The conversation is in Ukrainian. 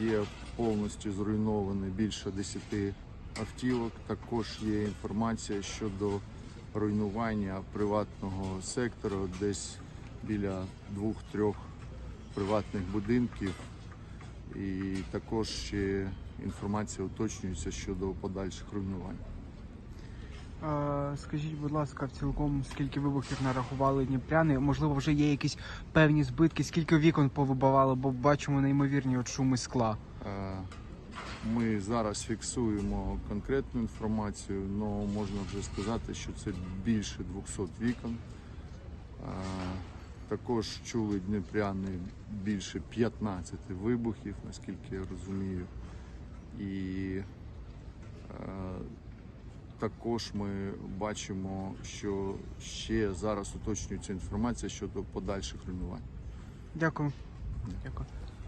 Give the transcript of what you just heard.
є повністю зруйновані більше 10 автівок. Також є інформація щодо руйнування приватного сектору, десь біля двох-трьох приватних будинків. І також ще інформація уточнюється щодо подальших руйнувань. Скажіть, будь ласка, цілком скільки вибухів нарахували дніпряни? Можливо, вже є якісь певні збитки, скільки вікон повибивали, бо бачимо неймовірні от шуми скла. Е, Ми зараз фіксуємо конкретну інформацію, але можна вже сказати, що це більше 200 вікон. Е, Також чули дніпряни більше 15 вибухів, наскільки я розумію. І також ми бачимо, що ще зараз уточнюється інформація щодо подальших руйнувань. Дякую. Дякую.